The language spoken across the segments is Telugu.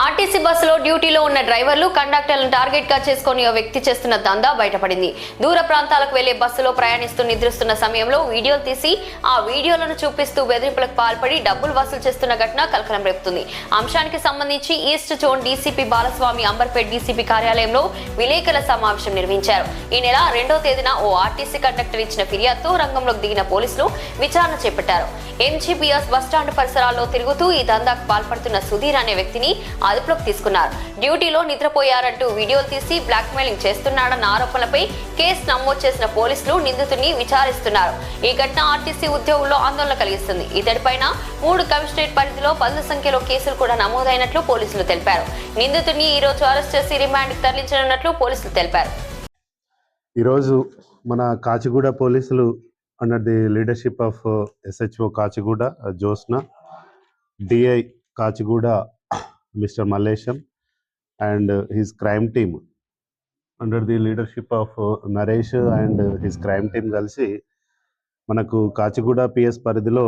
ఆర్టీసీ బస్సులో డ్యూటీలో ఉన్న డ్రైవర్లు కండక్టర్లను టార్గెట్గా చేసుకుని ఓ వ్యక్తి చేస్తున్న దందా బయటపడింది. దూర ప్రాంతాలకు వెళ్ళే బస్సులో ప్రయాణిస్తూ నిద్రిస్తున్న సమయంలో వీడియోలు తీసి ఆ వీడియోలను చూపిస్తూ బెదిరింపులకు పాల్పడి డబ్బులు వసూలు చేస్తున్న ఘటన కలకలం రేపుతుంది. అంశానికి సంబంధించి east zone DCP Balaswamy Amberpet DCP కార్యాలయంలో విలేకరుల సమావేశం నిర్వహించారు. ఈ నెల రెండో తేదీన ఓ ఆర్టీసీ కండక్టర్ ఇచ్చిన ఫిర్యాదుతో రంగంలోకి దిగిన పోలీసులు విచారణ చేపట్టారు. ఎంజీబీఎస్ బస్టాండ్ పరిసరాల్లో తిరుగుతూ ఈ దందాకు పాల్పడుతున్న సుధీర్ అనే వ్యక్తిని అదుపులోకి తీసుకున్నారు. డ్యూటీలో నిద్రపోయారంటూ వీడియోలు తీసి బ్లాక్ మెయిలింగ్ చేస్తున్నాడన్న ఆరోపణలపై కేసు నమోదు చేసిన పోలీసులు నిందితుడిని విచారిస్తున్నారు. ఈ ఘటన ఆర్టీసీ ఉద్యోగుల్లో ఆందోళన కలిగిస్తుంది. ఇతడిపైన మూడు కమిషనరేట్ పరిధిలో పదుల సంఖ్యలో కేసులు కూడా నమోదైనట్లు పోలీసులు తెలిపారు. నిందితుడిని ఈ రోజు అరెస్ట్ చేసి రిమాండ్కి తరలించనున్నట్లు పోలీసులు తెలిపారు. ఈరోజు మన కాచిగూడ పోలీసులు under the leadership of SHO Kachiguda uh, Josna DI Kachiguda mister Mallesham and his crime team under the leadership of Naresh and his crime team కలిసి మనకు కాచిగూడ పిఎస్ పరిధిలో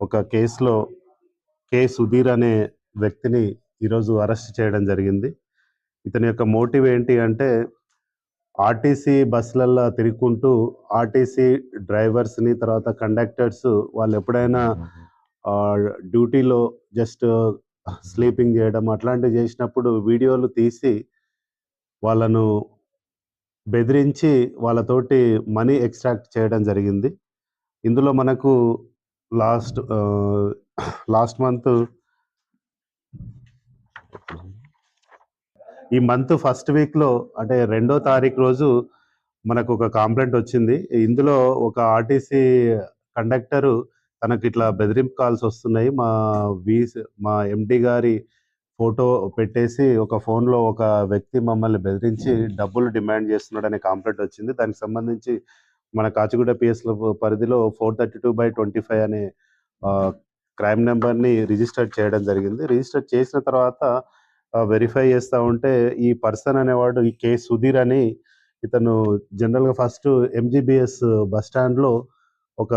ఒక కేసులో కె. సుధీర్ అనే వ్యక్తిని ఈరోజు అరెస్ట్ చేయడం జరిగింది. ఇతని యొక్క మోటివ్ ఏంటి అంటే ఆర్టీసీ బస్సులల్లో తిరుగుకుంటూ ఆర్టీసీ డ్రైవర్స్ని తర్వాత కండక్టర్స్ వాళ్ళు ఎప్పుడైనా డ్యూటీలో జస్ట్ స్లీపింగ్ చేయడం అట్లాంటివి చేసినప్పుడు వీడియోలు తీసి వాళ్ళను బెదిరించి వాళ్ళతోటి మనీ ఎక్స్ట్రాక్ట్ చేయడం జరిగింది. ఇందులో మనకు లాస్ట్ లాస్ట్ మంత్ ఈ మంత్ ఫస్ట్ వీక్లో అంటే రెండో తారీఖు రోజు మనకు ఒక కాంప్లైంట్ వచ్చింది. ఇందులో ఒక ఆర్టీసీ కండక్టరు తనకి ఇట్లా బెదిరింపు కాల్స్ వస్తున్నాయి. మా వీస్ మా ఎండి గారి ఫోటో పెట్టేసి ఒక ఫోన్లో ఒక వ్యక్తి మమ్మల్ని బెదిరించి డబ్బులు డిమాండ్ చేస్తున్నాడు అనే కాంప్లైంట్ వచ్చింది. దానికి సంబంధించి మన కాచిగూడ పిఎస్ పరిధిలో four thirty two by twenty five అనే క్రైమ్ నెంబర్ని రిజిస్టర్ చేయడం జరిగింది. రిజిస్టర్ చేసిన తర్వాత వెరిఫై చేస్తూ ఉంటే ఈ పర్సన్ అనేవాడు ఈ కే సుధీర్ అని ఇతను జనరల్గా ఫస్ట్ ఎంజీబీఎస్ బస్ స్టాండ్లో ఒక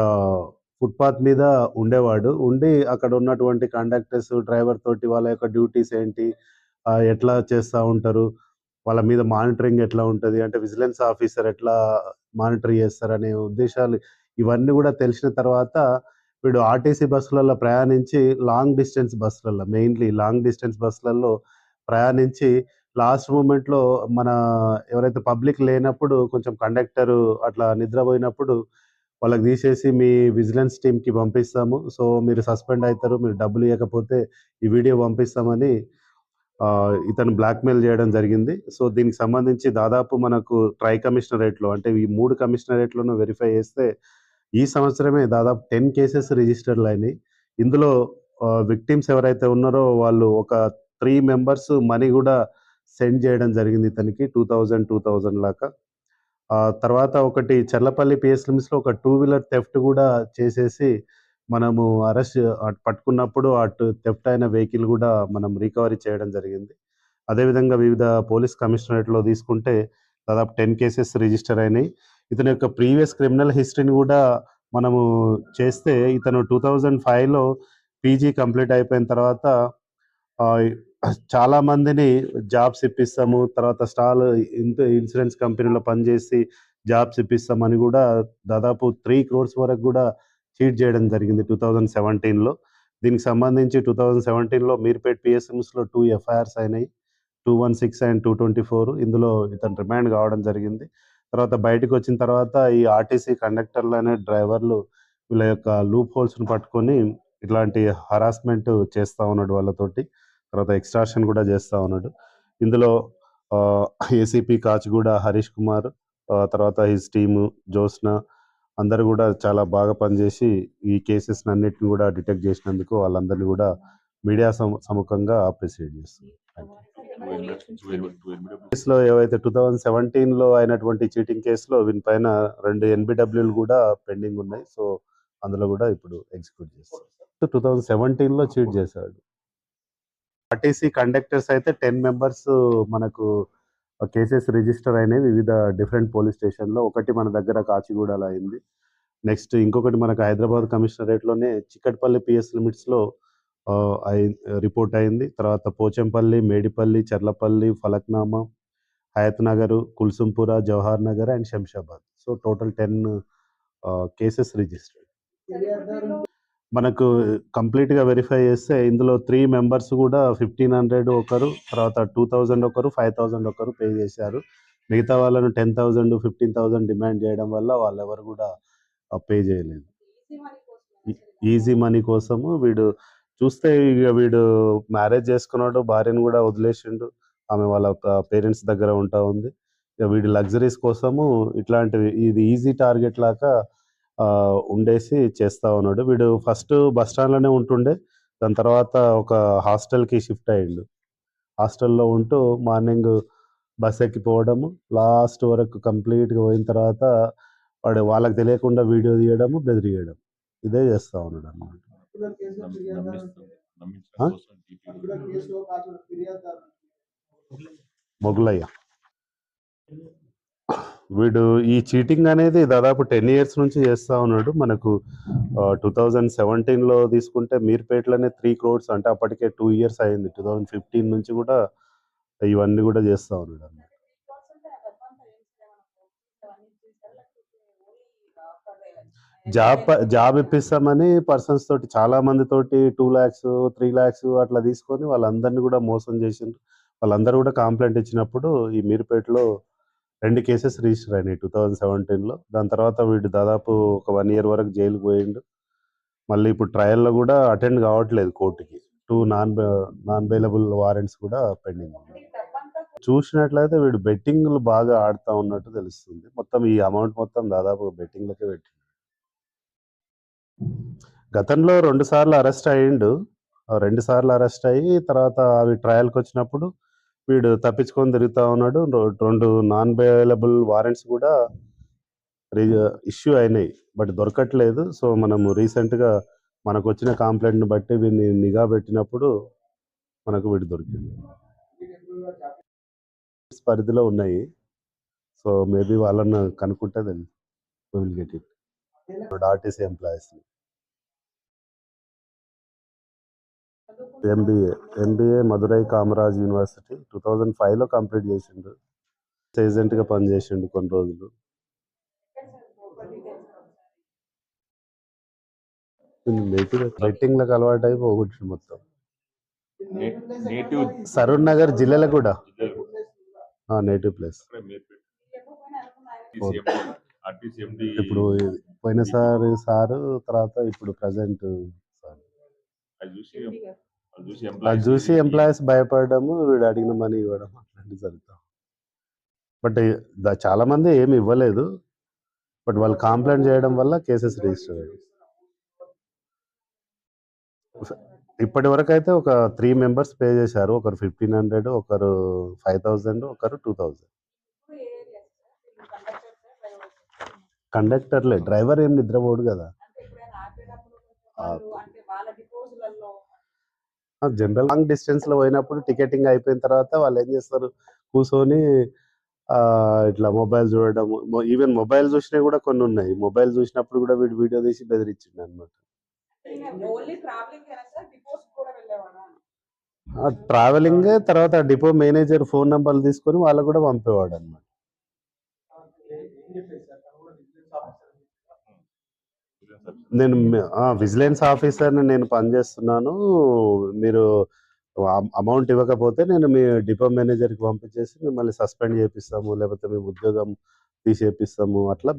ఫుట్పాత్ మీద ఉండేవాడు. ఉండి అక్కడ ఉన్నటువంటి కండక్టర్స్ డ్రైవర్ తోటి వాళ్ళ యొక్క డ్యూటీస్ ఏంటి ఎట్లా చేస్తూ ఉంటారు వాళ్ళ మీద మానిటరింగ్ ఎట్లా ఉంటుంది అంటే విజిలెన్స్ ఆఫీసర్ ఎట్లా మానిటర్ చేస్తారనే ఉద్దేశాలు ఇవన్నీ కూడా తెలిసిన తర్వాత వీడు ఆర్టీసీ బస్సులలో ప్రయాణించి లాంగ్ డిస్టెన్స్ బస్సులలో మెయిన్లీ లాంగ్ డిస్టెన్స్ బస్సులలో ప్రయాణించి లాస్ట్ మూమెంట్లో మన ఎవరైతే పబ్లిక్ లేనప్పుడు కొంచెం కండక్టర్ అట్లా నిద్రపోయినప్పుడు వాళ్ళకి తీసేసి మీ విజిలెన్స్ టీంకి పంపిస్తాము. సో మీరు సస్పెండ్ అవుతారు మీరు డబ్బులు ఇవ్వకపోతే ఈ వీడియో పంపిస్తామని ఇతను బ్లాక్మెయిల్ చేయడం జరిగింది. సో దీనికి సంబంధించి దాదాపు మనకు ట్రై కమిషనరేట్లో అంటే ఈ మూడు కమిషనరేట్లను వెరిఫై చేస్తే ఈ సంవత్సరమే దాదాపు టెన్ కేసెస్ రిజిస్టర్లు అయినాయి. ఇందులో విక్టిమ్స్ ఎవరైతే ఉన్నారో వాళ్ళు ఒక త్రీ మెంబర్స్ మనీ కూడా సెండ్ చేయడం జరిగింది ఇతనికి టూ థౌజండ్ టూ థౌజండ్ లాగా. తర్వాత ఒకటి చర్లపల్లి పిఎస్ ఒక టూ వీలర్ థెఫ్ట్ కూడా చేసేసి మనము అరెస్ట్ పట్టుకున్నప్పుడు అటు థెఫ్ట్ అయిన వెహికల్ కూడా మనం రికవరీ చేయడం జరిగింది. అదేవిధంగా వివిధ పోలీస్ కమిషనరేట్లో తీసుకుంటే దాదాపు టెన్ కేసెస్ రిజిస్టర్ అయినాయి. ఇతని యొక్క ప్రీవియస్ క్రిమినల్ హిస్టరీని కూడా మనము చేస్తే ఇతను టూ థౌజండ్ ఫైవ్లో పీజీ కంప్లీట్ అయిపోయిన తర్వాత చాలా మందిని జాబ్స్ ఇప్పిస్తాము. తర్వాత స్టాల్ ఇన్సూరెన్స్ కంపెనీలో పనిచేసి జాబ్స్ ఇప్పిస్తామని కూడా దాదాపు త్రీ క్రోర్స్ వరకు కూడా చీట్ చేయడం జరిగింది టూ థౌజండ్ సెవెంటీన్లో. దీనికి సంబంధించి టూ థౌజండ్ సెవెంటీన్లో మీర్పేట్ పిఎస్ఎంస్లో టూ ఎఫ్ఐఆర్స్ అయినాయి. Two one six and two twenty four ఇందులో ఇతను రిమాండ్ కావడం జరిగింది. తర్వాత బయటకు వచ్చిన తర్వాత ఈ ఆర్టీసీ కండక్టర్లు అనే డ్రైవర్లు వీళ్ళ యొక్క లూప్ హోల్స్ను పట్టుకొని ఇట్లాంటి హరాస్మెంట్ చేస్తూ ఉన్నాడు వాళ్ళతోటి. తర్వాత ఎక్స్ట్రాషన్ కూడా చేస్తూ ఉన్నాడు. ఇందులో ఏసీపీ కాచిగూడ హరీష్ కుమార్ తర్వాత హిస్ టీము జోస్న అందరు కూడా చాలా బాగా పనిచేసి ఈ కేసెస్ అన్నిటిని కూడా డిటెక్ట్ చేసినందుకు వాళ్ళందరినీ కూడా మీడియా సముఖంగా అప్రిసియేట్ చేస్తుంది. కేసులో ఏవైతే టూ థౌజండ్ సెవెంటీన్లో అయినటువంటి చీటింగ్ కేసులో వీనిపైన రెండు ఎన్బిడబ్ల్యూలు కూడా పెండింగ్ ఉన్నాయి. సో అందులో కూడా ఇప్పుడు ఎగ్జిక్యూట్ చేస్తారు టూ థౌజండ్ సెవెంటీన్లో చీట్ చేశాడు. ఆర్టీసీ కండక్టర్స్ అయితే టెన్ మెంబర్స్ uh, మనకు కేసెస్ రిజిస్టర్ అయినాయి వివిధ డిఫరెంట్ పోలీస్ స్టేషన్లో ఒకటి మన దగ్గర కాచిగూడలో అయింది నెక్స్ట్ ఇంకొకటి మనకు హైదరాబాద్ కమిషనరేట్లోనే చిక్కట్పల్లి పిఎస్ లిమిట్స్లో అయి రిపోర్ట్ అయింది. తర్వాత Pochampally, Medipally, Charlapalli, Falaknuma, Hayath Nagar Kulsumpura, Jawahar Nagar and Shamshabad. So, total ten cases registered. మనకు కంప్లీట్‌గా వెరిఫై చేస్తే ఇందులో త్రీ మెంబర్స్ కూడా ఫిఫ్టీన్ హండ్రెడ్ ఒకరు, తర్వాత 2000 ఒకరు, 5000 ఒకరు పే చేశారు. మిగతా వాళ్ళను 10,000, 15,000 డిమాండ్ చేయడం వల్ల వాళ్ళెవరు ఎవరు కూడా పే చేయలేదు. ఈజీ మనీ కోసము వీడు చూస్తే ఇక వీడు మ్యారేజ్ చేసుకున్నాడు. భార్యను కూడా వదిలేసిండు. ఆమె వాళ్ళ పేరెంట్స్ దగ్గర ఉంటా ఉంది. ఇక వీడి లగ్జరీస్ కోసము ఇట్లాంటివి ఇది ఈజీ టార్గెట్ లాగా ఉండేసి చేస్తా ఉన్నాడు. వీడు ఫస్ట్ బస్ స్టాండ్‌లోనే ఉంటుండే. దాని తర్వాత ఒక హాస్టల్‌కి షిఫ్ట్ అయ్యిండు. హాస్టల్‌లో ఉంటూ మార్నింగ్ బస్ ఎక్కిపోవడము, లాస్ట్ వరకు కంప్లీట్‌గా పోయిన తర్వాత వాడు వాళ్ళకి తెలియకుండా వీడియో తీయడము, బెదిరియడం. ఇదే చేస్తా? కోసం టీపీ మొగలయ్య. వీడు ఈ చీటింగ్ అనేది దాదాపు 10 ఇయర్స్ నుంచి చేస్తూ ఉన్నాడు. మనకు టూ థౌజండ్ సెవెంటీన్లో తీసుకుంటే మీర్పేట్‌లోనే 3 క్రోర్స్ అంటే అప్పటికే టూ ఇయర్స్ అయింది. 2015 నుంచి కూడా ఇవన్నీ గూడా చేస్తా ఉన్నాడన్నమాట. జాబ్ జాబ్ ఇప్పిస్తామని పర్సన్స్ తోటి చాలా మందితోటి 2,00,000, 3,00,000 అట్లా తీసుకొని వాళ్ళందరిని కూడా మోసం చేసిండ్రు. వాళ్ళందరూ కూడా కంప్లైంట్ ఇచ్చినప్పుడు ఈ మీర్పేటలో రెండు కేసెస్ రిజిస్టర్ అయినాయి 2017లో. దాని తర్వాత వీడు దాదాపు ఒక వన్ ఇయర్ వరకు జైలుకి పోయిండు. మళ్ళీ ఇప్పుడు ట్రయల్‌లో కూడా అటెండ్ కావట్లేదు కోర్టుకి two non non bailable warrants కూడా పెండింగ్ ఉన్నాయి. చూసినట్లయితే వీడు బెట్టింగ్‌లు బాగా ఆడుతూ ఉన్నట్టు తెలుస్తుంది. మొత్తం ఈ అమౌంట్ మొత్తం దాదాపు బెట్టింగ్‌లకే పెట్టిండు. గతంలో రెండు సార్లు అరెస్ట్ అయ్యిండు. రెండు సార్లు అరెస్ట్ అయ్యి తర్వాత అవి ట్రయల్కి వచ్చినప్పుడు వీడు తప్పించుకొని తిరుగుతూ ఉన్నాడు. రెండు నాన్ అవైలబుల్ వారెంట్స్ కూడా ఇష్యూ అయినాయి. బట్ దొరకట్లేదు. సో, మనము రీసెంట్‌గా మనకొచ్చిన కంప్లైంట్ని బట్టి వీడిని నిఘా పెట్టినప్పుడు మనకు వీడు దొరికింది పరిధిలో ఉన్నాయి. సో, మేబీ వాళ్ళని కనుక్కుంటే tell will get it. RTC ఎంప్లాయీస్‌ని. MBA. MBA Madurai Kamaraj university 2005లో complete చేసిండు. ఏజెంట్‌గా పనిచేసిండు కొన్ని రోజులు. బెట్టింగ్‌లకు అలవాటై పోగొట్టిండు మొత్తం. నే నేటివ్ సరూర్ నగర్. జిల్లాలో ఆ! Native place. ఇప్పుడు పోయినసారి సారు తర్వాత ఇప్పుడు ప్రెజెంట్ సార్. అది చూసి ఎంప్లాయీస్ భయపడడము, వీడు అడిగిన మనీ ఇవ్వడం అట్లాంటివి జరుగుతాయి. బట్ చాలా మంది ఏమి ఇవ్వలేదు. బట్ వాళ్ళు కంప్లెయింట్ చేయడం వల్ల కేసెస్ రిజిస్టర్ అయ్యాయి. ఇప్పటి వరకైతే ఒక 3 మెంబర్స్ పే చేశారు. ఒకరు 1500, ఒకరు 5000, ఒకరు 2000. కండక్టర్‌లే. డ్రైవర్ ఏం నిద్రపోడు గదా! జనరల్ లాంగ్ డిస్టెన్స్‌లో పోయినప్పుడు టికెటింగ్ అయిపోయిన తర్వాత వాళ్ళేం చేస్తారు, కూసోని ఆహ్, ఇట్లా మొబైల్ చూడడం. ఈవెన్ మొబైల్ చూసినవి గూడా కొన్నున్నాయి. మొబైల్ చూసినప్పుడు గూడా వీడు వీడియో తీసి కూడా వెళ్ళేవాడా? ఆ! ట్రావెలింగే తర్వాత డిపో మేనేజర్ ఫోను నంబర్‌లు తీసుకొని వాళ్ళకి గూడా పంపేవాడన్నమాట. నేను! విజిలెన్స్ ఆఫీసర్‌ని నేను పనిచేస్తున్నాను. మీరు అమ్ అమౌంట్ ఇవ్వకపోతే నేను మీ డిపో మేనేజర్‌కి పంపించేసి మిమ్మల్ని సస్పెండ్ చేపిస్తాము. లేకపోతే మీ ఉద్యోగం తీసేపిస్తాము. అట్లా!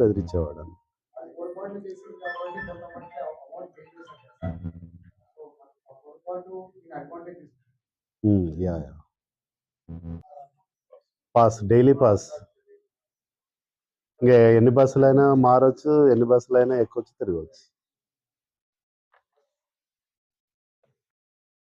యాహ్! పాస్. Daily pass. ఇంకా ఎన్ని బస్సులైనా మారొచ్చు. ఎన్ని బస్సులైనా ఎక్కొచ్చు, తిరగొచ్చు.